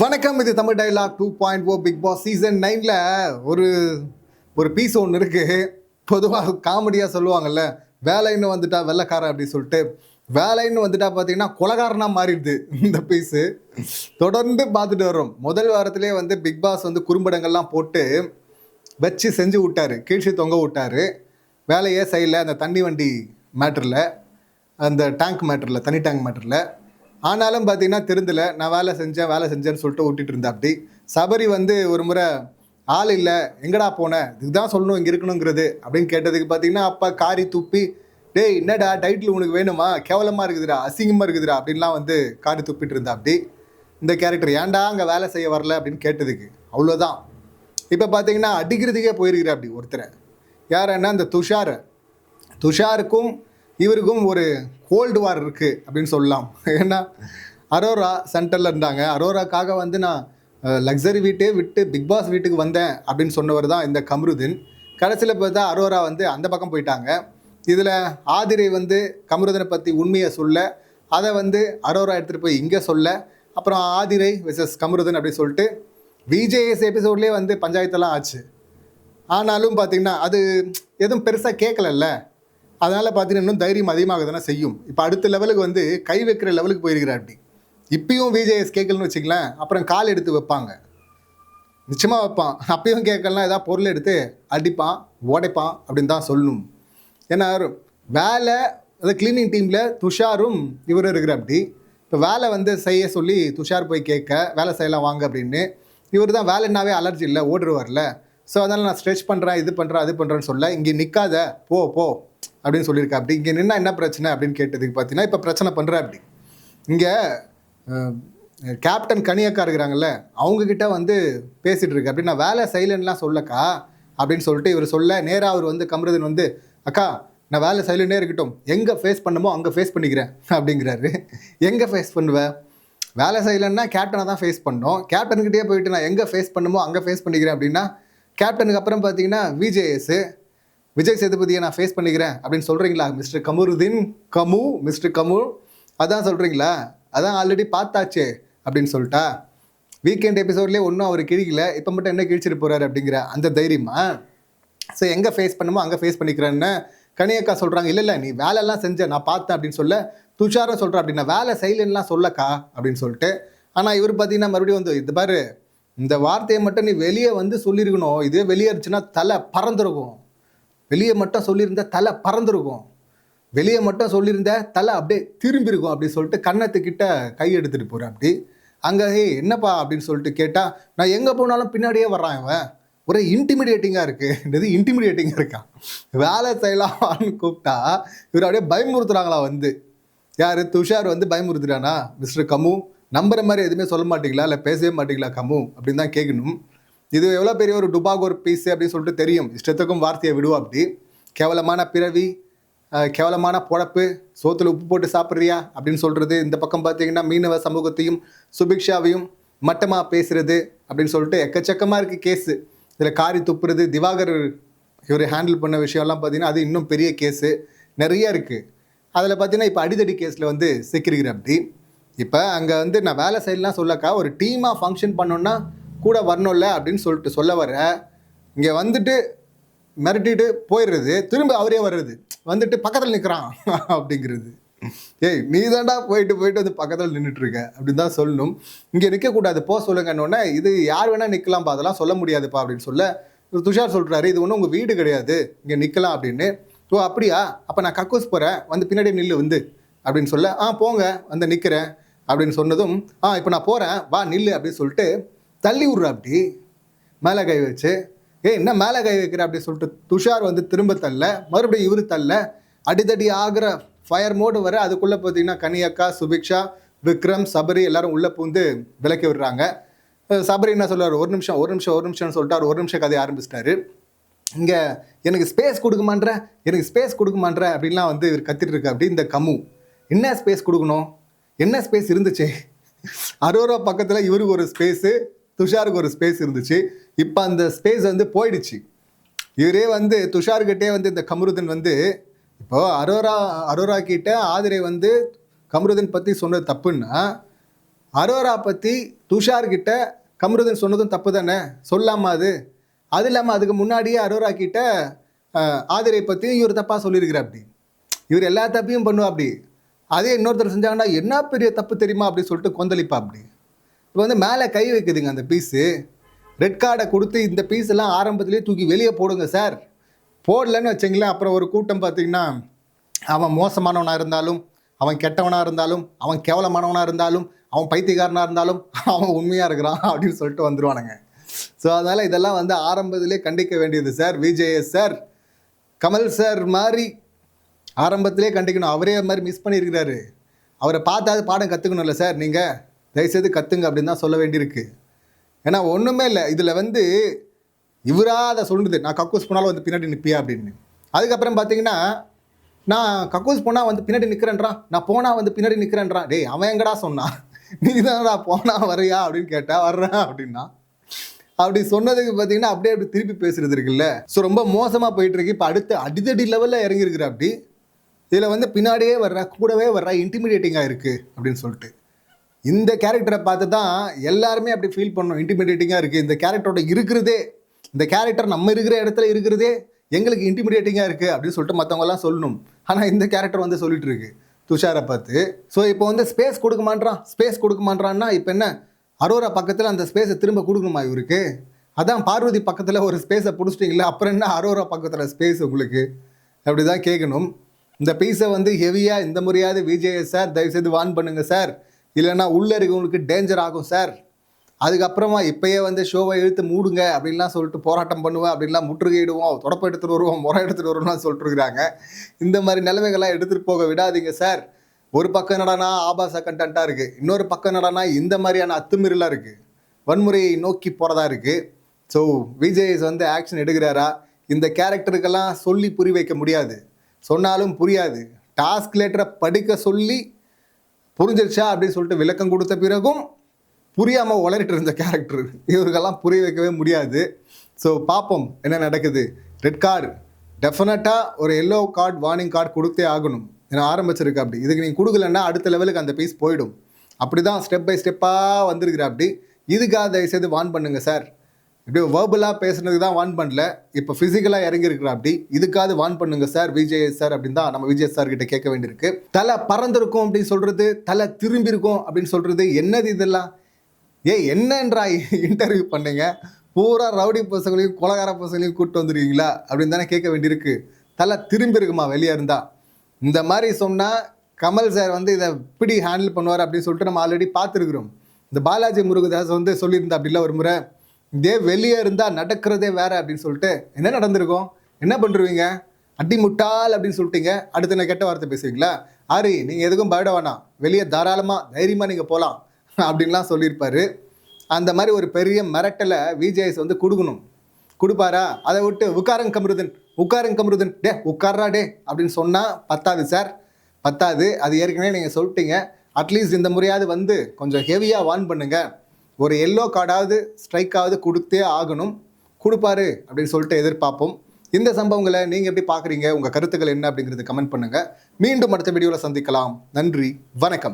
வணக்கம் இது Tamil dialogue two point O Bigg Boss season நைனில் ஒரு ஒரு பீஸ் ஒன்று இருக்குது பொதுவாக காமெடியாக சொல்லுவாங்கல்ல வேலைன்னு வந்துட்டா வெள்ளைக்காரன் அப்படின்னு சொல்லிட்டு வேலைன்னு வந்துட்டா பார்த்தீங்கன்னா கொலகாரனாக மாறிடுது இந்த பீஸு தொடர்ந்து பார்த்துட்டு வரோம் முதல் வாரத்திலே வந்து பிக் பாஸ் வந்து குறும்படங்கள்லாம் போட்டு வச்சு செஞ்சு விட்டார். கீழ்ச்சி தொங்க விட்டாரு. வேலையே செய்யலை அந்த தண்ணி வண்டி மேட்டரில் அந்த டேங்க் மேட்டரில் தனி டேங்க் மேட்டரில். ஆனாலும் பார்த்தீங்கன்னா திருந்தல நான் வேலை செஞ்சேன் வேலை செஞ்சேன்னு சொல்லிட்டு விட்டுட்டு இருந்தா அப்படி. சபரி வந்து ஒரு முறை ஆள் இல்லை எங்கடா போனேன் இதுதான் சொல்லணும் இங்கே இருக்கணுங்கிறது. அப்படின்னு கேட்டதுக்கு பார்த்தீங்கன்னா அப்பா காரி துப்பி டேய் என்னடா டைட்டில் உனக்கு வேணுமா? கேவலமாக இருக்குதுடா அசிங்கமாக இருக்குதுடா அப்படின்லாம் வந்து காரி துப்பிட்டு இருந்தா அப்படி. இந்த கேரக்டர் ஏன்டா அங்கே வேலை செய்ய வரல அப்படின்னு கேட்டதுக்கு அவ்வளோதான் இப்போ பார்த்தீங்கன்னா அடிக்கிறதுக்கே போயிருக்கிற அப்படி ஒருத்தரை. யாருன்னா இந்த துஷார். துஷாருக்கும் இவருக்கும் ஒரு கோல்டு வார் இருக்குது அப்படின்னு சொல்லலாம். ஏன்னா அரோரா சென்டரில் இருந்தாங்க. அரோராக்காக வந்து நான் லக்ஸரி வீட்டே விட்டு பிக் பாஸ் வீட்டுக்கு வந்தேன் அப்படின்னு சொன்னவர் தான் இந்த கம்ருதீன். கடைசியில் பார்த்தா அரோரா வந்து அந்த பக்கம் போயிட்டாங்க. இதில் ஆதிரை வந்து கம்ருதனை பற்றி உண்மையை சொல்ல அதை வந்து அரோரா எடுத்துகிட்டு போய் இங்கே சொல்ல அப்புறம் ஆதிரை விசஸ் கம்ருதன் அப்படின்னு சொல்லிட்டு விஜேஎஸ் எபிசோட்லேயே வந்து பஞ்சாயத்தெல்லாம் ஆச்சு. ஆனாலும் பார்த்திங்கன்னா அது எதுவும் பெருசாக கேட்கலல்ல. அதனால் பார்த்தீங்கன்னா இன்னும் தைரியம் அதிகமாக தானே செய்யும். இப்போ அடுத்த லெவலுக்கு வந்து கை வைக்கிற லெவலுக்கு போயிருக்கிறார் அப்படி. இப்பயும் விஜேஎஸ் கேட்கலன்னு வச்சுக்கலாம் அப்புறம் கால் எடுத்து வைப்பாங்க. நிச்சயமாக வைப்பான். அப்பயும் கேட்கலாம் ஏதாவது பொருள் எடுத்து அடிப்பான் உடைப்பான் அப்படின்னு தான் சொல்லணும். ஏன்னா வேலை அந்த கிளீனிங் டீமில் துஷாரும் இவரும் இருக்கிற அப்படி. இப்போ வேலை வந்து செய்ய சொல்லி துஷார் போய் கேட்க வேலை செய்யலாம் வாங்க அப்படின்னு. இவர் தான் வேலைன்னாவே அலர்ஜி இல்லை ஓடுருவார்ல. ஸோ அதனால் நான் ஸ்ட்ரெச் பண்ணுறேன் இது பண்ணுறேன் அது பண்ணுறேன்னு சொல்ல இங்கே நிற்காத போ போ. அப்படின்னு சொல்லியிருக்கா. அப்படி இங்கே நின்னா என்ன பிரச்சனை அப்படின்னு கேட்டதுக்கு பார்த்தீங்கன்னா இப்போ பிரச்சனை பண்ணுற அப்படி இங்கே கேப்டன் கனியக்கா இருக்கிறாங்கல்ல அவங்கக்கிட்ட வந்து பேசிகிட்டு இருக்கு. அப்படி நான் வேலை செய்யலைன்னுலாம் சொல்லக்கா அப்படின்னு சொல்லிட்டு இவர் சொல்ல நேராக அவர் வந்து கமருதன் வந்து அக்கா நான் வேலை சைலண்டே இருக்கட்டும். எங்கே ஃபேஸ் பண்ணுமோ அங்கே ஃபேஸ் பண்ணிக்கிறேன். அப்படிங்கிறாரு. எங்கே ஃபேஸ் பண்ணுவேன் வேலை செய்யலைன்னா கேப்டனை தான் ஃபேஸ் பண்ணோம். கேப்டன்கிட்டயே போயிட்டு நான் எங்கே ஃபேஸ் பண்ணுமோ அங்கே ஃபேஸ் பண்ணிக்கிறேன். அப்படின்னா கேப்டனுக்கு அப்புறம் பார்த்தீங்கன்னா விஜேஎஸ் விஜய் சேதுபதியை நான் ஃபேஸ் பண்ணிக்கிறேன் அப்படின்னு சொல்கிறீங்களா மிஸ்டர் கமருதீன்? கமு மிஸ்டர் கமு. அதான் சொல்கிறீங்களா அதான் ஆல்ரெடி பார்த்தாச்சே அப்படின்னு சொல்லிட்டா. வீக்கெண்ட் எபிசோட்லேயே ஒன்றும் அவர் கிழிக்கல. இப்போ மட்டும் என்ன கிழிச்சிட்டு போகிறாரு அப்படிங்கிற அந்த தைரியமா? ஸோ எங்கே ஃபேஸ் பண்ணுமோ அங்கே ஃபேஸ் பண்ணிக்கிறேன்னு கனியக்கா சொல்கிறாங்க இல்லை இல்லை நீ வேலைலாம் செஞ்ச நான் பார்த்தேன் அப்படின்னு சொல்ல துஷாரும் சொல்கிறா அப்படின்னா வேலை செய்யலைன்னுலாம் சொல்லக்கா அப்படின்னு சொல்லிட்டு. ஆனால் இவர் பார்த்தீங்கன்னா மறுபடியும் வந்து இது பாரு இந்த வார்த்தையை மட்டும் நீ வெளியே வந்து சொல்லியிருக்கணும். இதே வெளியே இருந்துச்சுன்னா தலை பறந்துருக்கும். வெளியே மட்டும் சொல்லியிருந்தா தலை பறந்துருக்கும். வெளியே மட்டும் சொல்லியிருந்த தலை அப்படியே திரும்பியிருக்கும் அப்படின்னு சொல்லிட்டு கன்னத்துக்கிட்ட கை எடுத்துகிட்டு போகிறேன் அப்படி அங்கே ஹே என்னப்பா? அப்படின்னு சொல்லிட்டு கேட்டால் நான் எங்கே போனாலும் பின்னாடியே வர்றான் இவன். ஒரே இன்டிமிடியேட்டிங்காக இருக்குது என்னது இன்டிமிடியேட்டிங்காக இருக்கான்? வேலை செய்யலாமான்னு கூப்பிட்டா இவர் அப்படியே பயமுறுத்துறாங்களா வந்து? யார் துஷார் வந்து பயமுறுத்துறானா? மிஸ்டர் கமு நம்புற மாதிரி எதுவுமே சொல்ல மாட்டீங்களா? இல்லை பேசவே மாட்டீங்களா கமு? அப்படின்னு தான் கேட்கணும் இது எவ்வளோ பெரிய ஒரு டுபாக் ஒரு பீஸ் அப்படின்னு சொல்லிட்டு தெரியும். இஷ்டத்துக்கும் வார்த்தையை விடுவோம் அப்படி. கேவலமான பிறவி கேவலமான பொழப்பு சோத்தில் உப்பு போட்டு சாப்பிட்றியா அப்படின்னு சொல்கிறது இந்த பக்கம் பார்த்தீங்கன்னா மீனவ சமூகத்தையும் சுபிக்ஷாவையும் மட்டமாக பேசுறது அப்படின்னு சொல்லிட்டு எக்கச்சக்கமாக இருக்குது கேஸு இதில் காரி துப்புறது திவாகர் இவர் ஹேண்டில் பண்ண விஷயம்லாம் பார்த்தீங்கன்னா அது இன்னும் பெரிய கேஸு நிறைய இருக்குது அதில் பார்த்தீங்கன்னா இப்போ அடிதடி கேஸில் வந்து சிக்கிருக்கிற அப்படி. இப்போ அங்கே வந்து நான் வேலை செய்யலாம் சொல்லக்கா ஒரு டீமாக ஃபங்க்ஷன் பண்ணோன்னா கூட வரணும்ல அப்படின்னு சொல்லிட்டு சொல்ல வர இங்கே வந்துட்டு மிரட்டிட்டு போயிடுறது திரும்ப அவரே வர்றது வந்துட்டு பக்கத்தில் நிற்கிறான் அப்படிங்கிறது. ஏய் நீ தாண்டா போயிட்டு போயிட்டு வந்து பக்கத்தில் நின்றுட்டு இருக்க அப்படின்னு தான் சொல்லணும். இங்கே நிற்கக்கூடாது போ சொல்லுங்கன்னொடனே இது யார் வேணால் நிற்கலாம்ப்பா அதெல்லாம் சொல்ல முடியாதுப்பா அப்படின்னு சொல்ல துஷார் சொல்கிறாரு இது ஒன்றும் உங்கள் வீடு கிடையாது இங்கே நிற்கலாம் அப்படின்னு. ஓ அப்படியா? அப்போ நான் கக்கூஸ் போகிறேன் வந்து பின்னாடி நில்லு வந்து அப்படின்னு சொல்ல ஆ போங்க வந்து நிற்கிறேன் அப்படின்னு சொன்னதும் ஆ இப்போ நான் போகிறேன் வா நில்லு அப்படின்னு சொல்லிட்டு தள்ளி விட்ற அப்படி. மேலே கை வச்சு ஏ என்ன மேலே கை வைக்கிற? அப்படி சொல்லிட்டு துஷார் வந்து திரும்ப தள்ள. மறுபடியும் இவரு தள்ள. அடிதடி ஆகிற ஃபயர் மோடு வர அதுக்குள்ளே பார்த்தீங்கன்னா கனியக்கா சுபிக்ஷா விக்ரம் சபரி எல்லாரும் உள்ளே பூந்து விளக்கி விடுறாங்க. சபரி என்ன சொல்கிறார் ஒரு நிமிஷம் ஒரு நிமிஷம் ஒரு நிமிஷம்னு சொல்லிட்டு அவர் ஒரு நிமிஷம் கதையை ஆரம்பிச்சிட்டாரு. இங்கே எனக்கு ஸ்பேஸ் கொடுக்குமான்ற எனக்கு ஸ்பேஸ் கொடுக்குமான்ற அப்படின்லாம் வந்து இவர் கத்திட்டு இருக்கு அப்படி இந்த கம்மு என்ன ஸ்பேஸ் கொடுக்கணும்? என்ன ஸ்பேஸ் இருந்துச்சு? அரோரா பக்கத்தில் இவருக்கு ஒரு ஸ்பேஸு துஷாருக்கு ஒரு ஸ்பேஸ் இருந்துச்சு. இப்போ அந்த ஸ்பேஸ் வந்து போயிடுச்சு. இவரே வந்து துஷார்கிட்டே வந்து இந்த கமருதன் வந்து இப்போது அரோரா அரோரா கிட்ட ஆதிரை வந்து கமருதன் பற்றி சொன்னது தப்புன்னா அரோரா பற்றி துஷார்கிட்ட கமருதன் சொன்னதும் தப்பு தானே? சொல்லாமா அது. அது இல்லாமல் அதுக்கு முன்னாடியே அரோரா கிட்ட ஆதிரை பற்றியும் இவர் தப்பாக சொல்லியிருக்கிறார் அப்படி. இவர் எல்லா தப்பையும் பண்ணுவா அப்படி. அதே இன்னொருத்தர் செஞ்சாங்கன்னா என்ன பெரிய தப்பு தெரியுமா? அப்படின்னு சொல்லிட்டு கொந்தளிப்பா அப்படி. இப்போ வந்து மேலே கை வைக்குதுங்க அந்த பீஸு. ரெட் கார்டை கொடுத்து இந்த பீஸ் எல்லாம் ஆரம்பத்துலேயே தூக்கி வெளியே போடுங்க சார். போடலன்னு வச்சிங்களேன் அப்புறம் ஒரு கூட்டம் பார்த்தீங்கன்னா அவன் மோசமானவனாக இருந்தாலும் அவன் கெட்டவனாக இருந்தாலும் அவன் கேவலமானவனாக இருந்தாலும் அவன் பைத்தியக்காரனாக இருந்தாலும் அவன் உண்மையாக இருக்கிறான் அப்படின்னு சொல்லிட்டு வந்துருவானுங்க. ஸோ அதனால் இதெல்லாம் வந்து ஆரம்பத்திலே கண்டிக்க வேண்டியது sir. VJS sir. Kamal sir மாதிரி ஆரம்பத்திலே கண்டிக்கணும். அவரே மாதிரி மிஸ் பண்ணியிருக்கிறாரு. அவரை பார்த்தாது பாடம் கற்றுக்கணும்ல சார் நீங்கள் தயவுசெய்து கற்றுங்க அப்படின்னு தான் சொல்ல வேண்டியிருக்கு. ஏன்னா ஒன்றுமே இல்லை. இதில் வந்து இவராக அதை சொல்லுது. நான் கக்கூஸ் போனாலும் வந்து பின்னாடி நிற்பியா அப்படின்னு. அதுக்கப்புறம் பார்த்தீங்கன்னா நான் கக்கூஸ் போனால் வந்து பின்னாடி நிற்கிறேன்றான் நான் போனால் வந்து பின்னாடி நிற்கிறேன்றான் டேய் அவன் எங்கடா சொன்னான் நீ தான்டா போனா வரையா அப்படின்னு கேட்டால் வர்றேன் அப்படின்னா. அப்படி சொன்னதுக்கு பார்த்தீங்கன்னா அப்படியே அப்படி திருப்பி பேசுறது இருக்குல்ல. ஸோ ரொம்ப மோசமாக போயிட்டு இருக்கு இப்போ அடுத்து அடிதடி லெவலில் இறங்கியிருக்கிற அப்படி இதில் வந்து பின்னாடியே வர்ற கூடவே வர்ற இன்டிமீடியேட்டிங்காக இருக்குது அப்படின்னு சொல்லிட்டு. இந்த கேரக்டரை பார்த்து தான் எல்லாருமே அப்படி ஃபீல் பண்ணோம் இன்டிமிடேட்டிங்காக இருக்குது இந்த கேரக்டரோட இருக்கிறதே இந்த கேரக்டர் நம்ம இருக்கிற இடத்துல இருக்கிறதே எங்களுக்கு இன்டிமிடேட்டிங்காக இருக்குது அப்படின்னு சொல்லிட்டு மற்றவங்கலாம் சொல்லணும். ஆனால் இந்த கேரக்டர் வந்து சொல்லிட்டு இருக்கு. துஷாரை பார்த்து. ஸோ இப்போ வந்து ஸ்பேஸ் கொடுக்க மாட்றான் ஸ்பேஸ் கொடுக்க மாட்றான்னா இப்போ என்ன? அரோரா பக்கத்தில் அந்த ஸ்பேஸை திரும்ப கொடுக்கணுமா இவருக்கு? அதான் பார்வதி பக்கத்தில் ஒரு ஸ்பேஸை பிடிச்சிட்டிங்களா அப்புறம் என்ன அரோரா பக்கத்தில் ஸ்பேஸ் உங்களுக்கு? அப்படி தான் கேட்கணும் இந்த பீஸை வந்து ஹெவியாக இந்த முறையாவது விஜய சார் தயவுசெய்து வான் பண்ணுங்கள் சார். இல்லைன்னா உள்ளே இருக்கவங்களுக்கு டேஞ்சர் ஆகும் சார் அதுக்கப்புறமா இப்பயே வந்து ஷோவை இழுத்து மூடுங்க அப்படின்லாம் சொல்லிட்டு போராட்டம் பண்ணுவேன் அப்படின்லாம் முற்றுகையிடுவோம் தொடப்ப எடுத்துகிட்டு வருவோம் முறை எடுத்துகிட்டு வருவோம்லாம் சொல்லிட்டு இருக்கிறாங்க இந்த மாதிரி நிலைமைகள்லாம் எடுத்துகிட்டு போக விடாதீங்க சார் ஒரு பக்கம் என்னடானா ஆபாச கண்டென்ட்டாக இருக்குது இன்னொரு பக்கம் என்னடானா இந்த மாதிரியான அத்துமீறலாக இருக்குது வன்முறையை நோக்கி போகிறதா இருக்குது ஸோ விஜய்ஸ் வந்து ஆக்ஷன் எடுக்கிறாரா? இந்த கேரக்டருக்கெல்லாம் சொல்லி புரி வைக்க முடியாது. சொன்னாலும் புரியாது. டாஸ்க் லேட்டரை படிக்க சொல்லி புரிஞ்சிருச்சா அப்படின்னு சொல்லிட்டு விளக்கம் கொடுத்த பிறகும் புரியாமல் உளறிட்டு இருந்த கேரக்டர் இவருக்கெல்லாம் புரிய வைக்கவே முடியாது. ஸோ பார்ப்போம் என்ன நடக்குது. ரெட் கார்டு டெஃபினட்டாக ஒரு எல்லோ கார்டு வார்னிங் கார்டு கொடுத்தே ஆகணும். ஏன்னா ஆரம்பிச்சிருக்கு அப்படி. இதுக்கு நீங்கள் கொடுக்கலன்னா அடுத்த லெவலுக்கு அந்த பீஸ் போயிடும். அப்படி தான் ஸ்டெப் பை ஸ்டெப்பாக வந்திருக்கிற அப்படி. இதுக்காக தயவுசெய்து வான் பண்ணுங்கள் சார் இப்படி வேர்பலாக பேசுனதுக்கு தான் வான் பண்ணல. இப்போ ஃபிசிக்கலாக இறங்கியிருக்கிற அப்படி இதுக்காவது வான் பண்ணுங்க சார் விஜய் சார் அப்படின்னு தான் நம்ம விஜய் சார் கிட்ட கேட்க வேண்டியிருக்கு. தலை பறந்திருக்கும் அப்படின்னு சொல்றது தலை திரும்பி இருக்கும் அப்படின்னு சொல்றது என்னது இதெல்லாம்? ஏ என்னன்றா இன்டர்வியூ பண்ணுங்க? பூரா ரவுடி பசங்களையும் கொலகார பசங்களையும் கூப்பிட்டு வந்துருக்கீங்களா? அப்படின்னு தானே கேட்க வேண்டியிருக்கு. தலை திரும்பி இருக்குமா வெளியே இருந்தா? இந்த மாதிரி சொன்னால் கமல் சார் வந்து இதை இப்படி ஹேண்டில் பண்ணுவார் அப்படின்னு சொல்லிட்டு நம்ம ஆல்ரெடி பார்த்துருக்குறோம். இந்த பாலாஜி முருகதாஸ் வந்து சொல்லியிருந்தா அப்படிலாம் ஒரு முறை இதே வெளியே இருந்தால் நடக்கிறதே வேற அப்படின்னு சொல்லிட்டு என்ன நடந்திருக்கும்? என்ன பண்ணுருவீங்க அடி முட்டால் அப்படின்னு சொல்லிட்டீங்க. அடுத்து நான் கெட்ட வார்த்தை பேசுவீங்களா? ஆரி நீங்கள் எதுக்கும் பயப்பட வேணாம். வெளியே தாராளமாக தைரியமாக நீங்கள் போகலாம் அப்படின்லாம் சொல்லியிருப்பாரு. அந்த மாதிரி ஒரு பெரிய மிரட்டலை விஜேஎஸ் வந்து கொடுக்கணும். கொடுப்பாரா? அதை விட்டு உட்காரங்க கமருதன். உட்காரங்க கமருதன். டே உட்கார்றா டே அப்படின்னு சொன்னால் பத்தாது சார். பத்தாது. அது ஏற்கனவே நீங்கள் சொல்லிட்டீங்க. அட்லீஸ்ட் இந்த முறையாவது வந்து கொஞ்சம் ஹெவியாக வார்ன் பண்ணுங்கள் ஒரு எல்லோ கார்டாவது ஸ்ட்ரைக்காவது கொடுத்தே ஆகணும். கொடுப்பாரு அப்படின்னு சொல்லிட்டு எதிர்பார்ப்போம். இந்த சம்பவங்களை நீங்கள் எப்படி பார்க்குறீங்க? உங்கள் கருத்துக்கள் என்ன அப்படிங்கிறது கமெண்ட் பண்ணுங்கள் மீண்டும் அடுத்த வீடியோவில் சந்திக்கலாம். நன்றி. வணக்கம்.